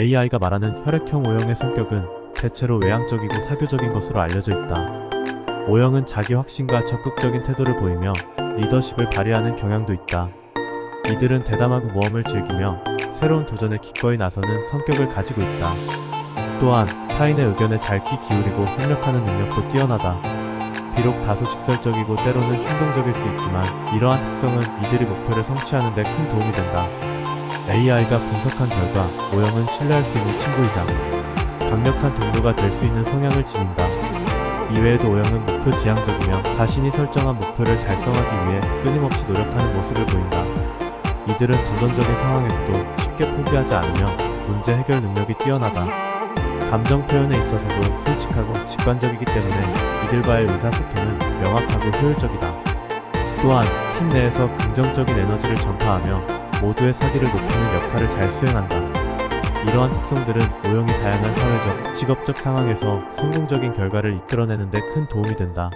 AI가 말하는 혈액형 O형의 성격은 대체로 외향적이고 사교적인 것으로 알려져 있다. O형은 자기 확신과 적극적인 태도를 보이며 리더십을 발휘하는 경향도 있다. 이들은 대담하고 모험을 즐기며 새로운 도전에 기꺼이 나서는 성격을 가지고 있다. 또한 타인의 의견에 잘 귀 기울이고 협력하는 능력도 뛰어나다. 비록 다소 직설적이고 때로는 충동적일 수 있지만 이러한 특성은 이들이 목표를 성취하는 데 큰 도움이 된다. AI가 분석한 결과 O형은 신뢰할 수 있는 친구이자 강력한 동료가 될 수 있는 성향을 지닌다. 이외에도 O형은 목표 지향적이며 자신이 설정한 목표를 달성하기 위해 끊임없이 노력하는 모습을 보인다. 이들은 도전적인 상황에서도 쉽게 포기하지 않으며 문제 해결 능력이 뛰어나다. 감정 표현에 있어서도 솔직하고 직관적이기 때문에 이들과의 의사소통은 명확하고 효율적이다. 또한 팀 내에서 긍정적인 에너지를 전파하며 모두의 사기를 높이는 역할을 잘 수행한다. 이러한 특성들은 오용이 다양한 사회적, 직업적 상황에서 성공적인 결과를 이끌어내는 데 큰 도움이 된다.